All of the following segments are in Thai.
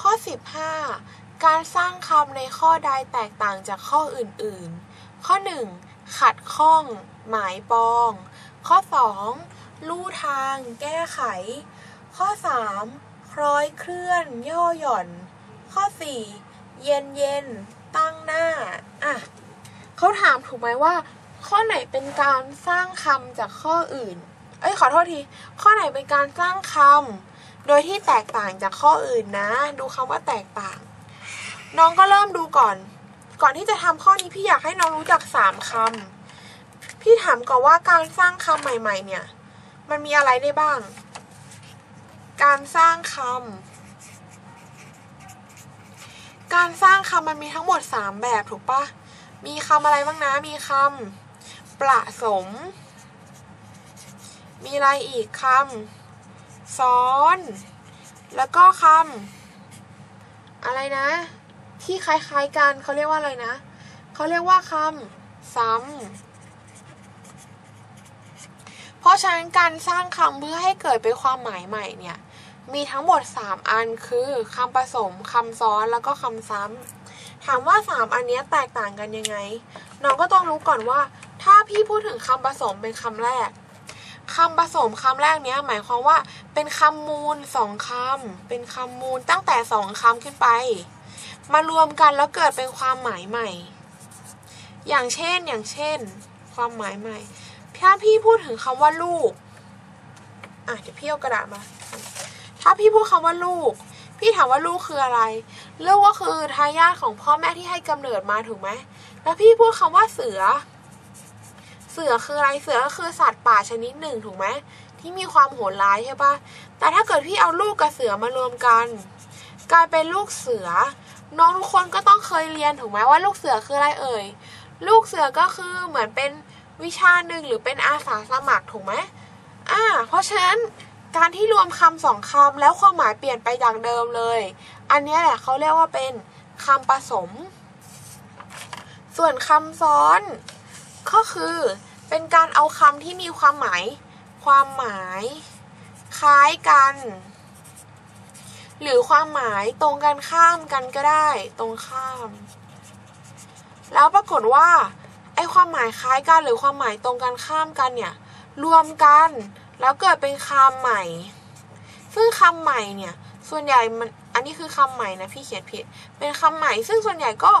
ข้อ 15 การสร้างคำในข้อใดแตกต่างจากข้ออื่นๆ ข้อ 1. ขัดข้อง หมายปอง ข้อ 2. ลู่ทาง แก้ไข ข้อ 3. คล้อยเคลื่อน ย่อหย่อน ข้อ 4. เย็นเย็น ตั้งหน้า อะเขาถามถูกไหมว่า ข้อไหนเป็นการสร้างคำจากข้ออื่น เอ้ยขอโทษที ข้อไหนเป็นการสร้างคำ โดยที่แตกต่างจากข้ออื่นนะ ดูคำว่าแตกต่าง น้องก็เริ่มดูก่อน ก่อนที่จะทำข้อนี้พี่อยากให้น้องรู้จักสามคำพี่ถามก่อนว่าการสร้างคำใหม่ ๆ เนี่ย มันมีอะไรได้บ้าง การสร้างคำการสร้างคำมันมีทั้งหมดสามแบบถูกปะมีคำอะไรบ้างนะ มีคำประสม มีอะไรอีกคำ ซ้อน แล้วก็คำอะไรนะ ที่คล้ายๆกันเขาเรียกว่าอะไรนะเขาเรียกว่าคำซ้ำเพราะฉะนั้นการสร้างคำเพื่อให้เกิดเป็นความหมายใหม่เนี่ย มีทั้งหมด 3 อันคือคำผสมคำซ้อนแล้วก็คำซ้ำถามว่า 3 อันนี้แตกต่างกันยังไง น้องก็ต้องรู้ก่อนว่า ถ้าพี่พูดถึงคำผสมเป็นคำแรก คำผสมคำแรกเนี้ยหมายความว่าเป็นคำมูลสองคำเป็นคำมูลตั้งแต่สองคำขึ้นไป มารวมกันแล้วเกิดเป็นความหมายใหม่ อย่างเช่นอย่างเช่น ความหมายใหม่ถ้าพี่พูดถึงคำว่าลูกอะเดี๋ยวพี่เอากระดาษมา ถ้าพี่พูดคำว่าลูก พี่ถามว่าลูกคืออะไรลูกก็คือทายาทของพ่อแม่ที่ให้กำเนิดมาถูกไหมแล้วพี่พูดคำว่าเสือ สือคืออะไรเสือก็คือสัตว์ป่าชนิดหนึ่งถูกไหมที่มีความโหดร้ายใช่ปะแต่ถ้าเกิดพี่เอาลูกกับเสือมารวมกัน กลายเป็นลูกเสือ น้องทุกคนก็ต้องเคยเรียนถูกไหมว่าลูกเสือคืออะไรเอ่ยลูกเสือก็คือเหมือนเป็นวิชาหนึ่งหรือเป็นอาสาสมัครถูกไหมอ่า เพราะฉะนั้นการที่รวมคำสองคำแล้วความหมายเปลี่ยนไปจากเดิมเลย อันนี้แหละเขาเรียกว่าเป็นคำผสม ส่วนคำซ้อน ก็คือ เป็นการเอาคำที่มีความหมาย ความหมาย คล้ายกัน หรือความหมายตรงกันข้ามกันก็ได้ ตรงข้าม แล้วปรากฏว่าไอ้ความหมายคล้ายกันหรือความหมายตรงกันข้ามกันเนี่ย รวมกันแล้วเกิดเป็นคำใหม่ ซึ่งคำใหม่เนี่ย ส่วนใหญ่มันอันนี้คือคำใหม่นะพี่เขียนผิด เป็นคำใหม่ ซึ่งส่วนใหญ่ก็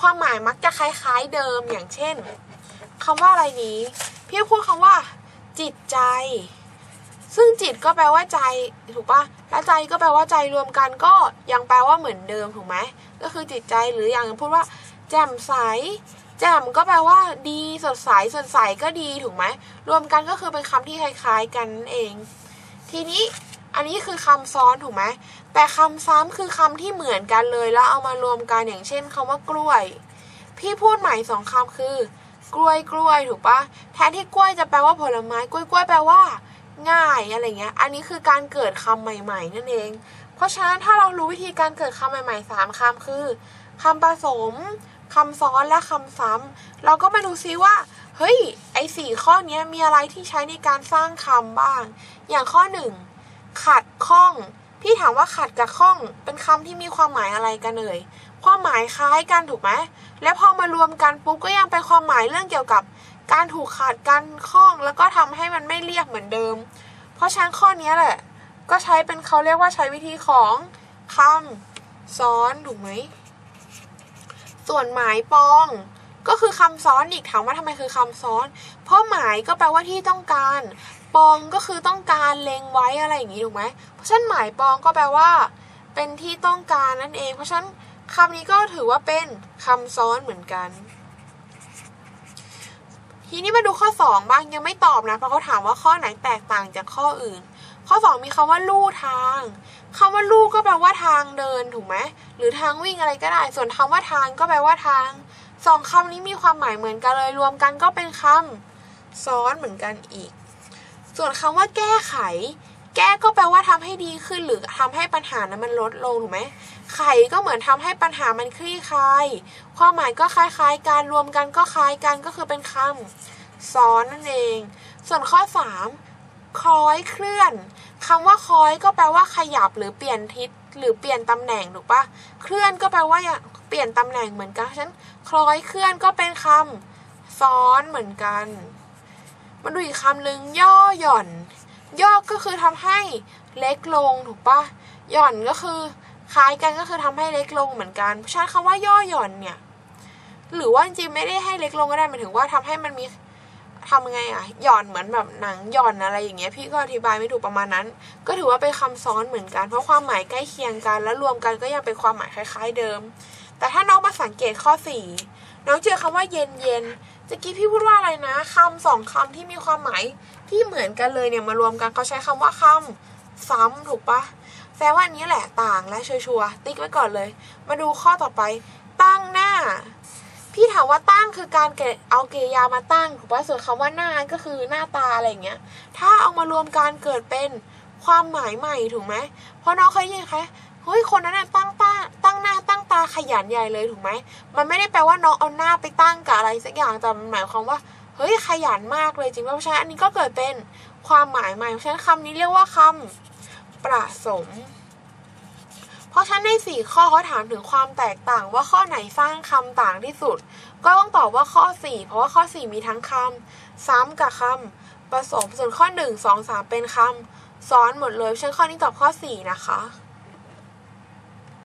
ความหมายมักจะคล้าย ๆเดิมอย่างเช่น คำว่าอะไรนี้ พี่พูดคำว่า จิตใจ ซึ่งจิตก็แปลว่าใจถูกปะแล้วใจก็แปลว่าใจรวมกันก็ยังแปลว่าเหมือนเดิมถูกไหมก็คือจิตใจหรืออย่างพูดว่า แจ่มใส แจ่มก็แปลว่า ดีสดใสสดใสก็ดีถูกไหมรวมกันก็คือเป็นคำที่คล้ายๆกันนั่นเอง ทีนี้อันนี้คือคำซ้อนถูกไหมแต่คำซ้ำคือคำที่เหมือนกันเลยแล้วเอามารวมกันอย่างเช่นคำว่ากล้วย พี่พูดใหม่สองคำคือ กล้วยกล้วยถูกปะแทนที่กล้วยจะแปลว่าผลไม้กล้วยกล้วยแปลว่า ง่ายอะไรเงี้ย อันนี้คือการเกิดคำใหม่ ๆ นั่นเอง เพราะฉะนั้นถ้าเรารู้วิธีการเกิดคำใหม่ๆสามคำคือคำผสมคำซ้อนและคำซ้ำเราก็มาดูซิว่าเฮ้ยไอ้สี่ข้อนี้มีอะไรที่ใช้ในการสร้างคำบ้าง อย่างข้อหนึ่งขัดข้องพี่ถามว่าขัดกับข้องเป็นคำที่มีความหมายอะไรกันเอ่ย ความหมายคล้ายกันถูกไหมและพอมารวมกันปุ๊บก็ยังเป็นความหมายเรื่องเกี่ยวกับการถูกขาดการคล้องแล้วก็ทำให้มันไม่เรียกเหมือนเดิม เพราะฉะนั้นข้อนี้แหละ ก็ใช้เป็นเขาเรียกว่าใช้วิธีของคำซ้อนถูกไหมส่วนหมายปอง ก็คือคำซ้อนอีกถามว่าทำไมคือคำซ้อน เพราะหมายก็แปลว่าที่ต้องการ ปองก็คือต้องการเล็งไว้อะไรอย่างนี้ถูกไหมเพราะฉะนั้นหมายปองก็แปลว่า เป็นที่ต้องการนั่นเอง เพราะฉะนั้น คำนี้ก็ถือว่าเป็นคำซ้อนเหมือนกัน ทีนี้มาดูข้อ 2 บ้างยังไม่ตอบนะ เพราะเขาถามว่าข้อไหนแตกต่างจากข้ออื่น ข้อ 2 มีคำว่าลู่ทางคำว่าลู่ก็แปลว่าทางเดินถูกไหมหรือทางวิ่งอะไรก็ได้ ส่วนคำว่าทางก็แปลว่าทางสองคำนี้มีความหมายเหมือนกันเลยรวมกันก็เป็นคำซ้อนเหมือนกันอีก ส่วนคำว่าแก้ไข ก้ก็แปลว่าทำให้ดีขึ้นหรือทำให้ปัญหานั้นมันลดลงถูกไหมไขก็เหมือนทำให้ปัญหามันคลี่คลาย ความหมายก็คล้ายๆกันรวมกันก็คล้ายกันก็คือเป็นคำซ้อนนั่นเอง ส่วนข้อ 3 คล้อยเคลื่อนคำว่าคล้อยก็แปลว่าขยับหรือเปลี่ยนทิศหรือเปลี่ยนตำแหน่งถูกปะเคลื่อนก็แปลว่าอย่าเปลี่ยนตำแหน่งเหมือนกันฉะนั้นคล้อยเคลื่อนก็เป็นคำซ้อนเหมือนกัน มาดูอีกคำหนึ่งย่อหย่อน ย่อก็คือทำให้เล็กลงถูกปะหย่อนก็คือคล้ายกันก็คือทำให้เล็กลงเหมือนกันเพราะฉะนั้นคำว่าย่อหย่อนเนี่ย หรือว่าจริงไม่ได้ให้เล็กลงก็ได้หมายถึงว่าทำให้มันมีทำไงอะหย่อนเหมือนแบบหนังหย่อนอะไรอย่างเงี้ยพี่ก็อธิบายไม่ถูกประมาณนั้น ก็ถือว่าเป็นคำซ้อนเหมือนกัน เพราะความหมายใกล้เคียงกัน แล้วรวมกันก็ยังเป็นความหมายคล้าย ๆ เดิม แต่ถ้าน้องมาสังเกตข้อสี่น้องเจอคำว่าเย็นเย็น ๆจะกี้พี่พูดว่าอะไรนะคำสองคำที่มีความหมายที่เหมือนกันเลยเนี่ยมารวมกันเขาใช้คำว่าคำซ้ำถูกปะแปลว่าอันนี้แหละต่างและชัวร์ๆติ๊กไว้ก่อนเลย มาดูข้อต่อไป ตั้งหน้า พี่ถามว่าตั้งคือการเกเอาเกยามาตั้งถูกปะส่วนคำว่าหน้าก็คือหน้าตาอะไรอย่างเงี้ย ถ้าเอามารวมกันเกิดเป็นความหมายใหม่ถูกไหมเพราะน้องเคยยินคะเฮ้ยคนนั้นน่ะตั้งตาตั้งหน้า ตาขยันใหญ่เลยถูกไหม มันไม่ได้แปลว่าน้องเอาหน้าไปตั้งกับอะไรสักอย่างแต่มันหมายความว่า เฮ้ยขยันมากเลยจริงเพราะฉะนั้นอันนี้ก็เกิดเป็นความหมายใหม่เพราะฉะนั้นคำนี้เรียกว่าคำประสม เพราะฉะนั้นในสี่ข้อเขาถามถึงความแตกต่างว่าข้อไหนสร้างคำต่างที่สุด ก็ต้องตอบว่าข้อ4เพราะว่าข้อ4มีทั้งคำซ้ำกับคำผสมส่วนข้อ1 2 3เป็นคำซ้อนหมดเลยเพราะฉันข้อนี้ตอบข้อ4นะคะ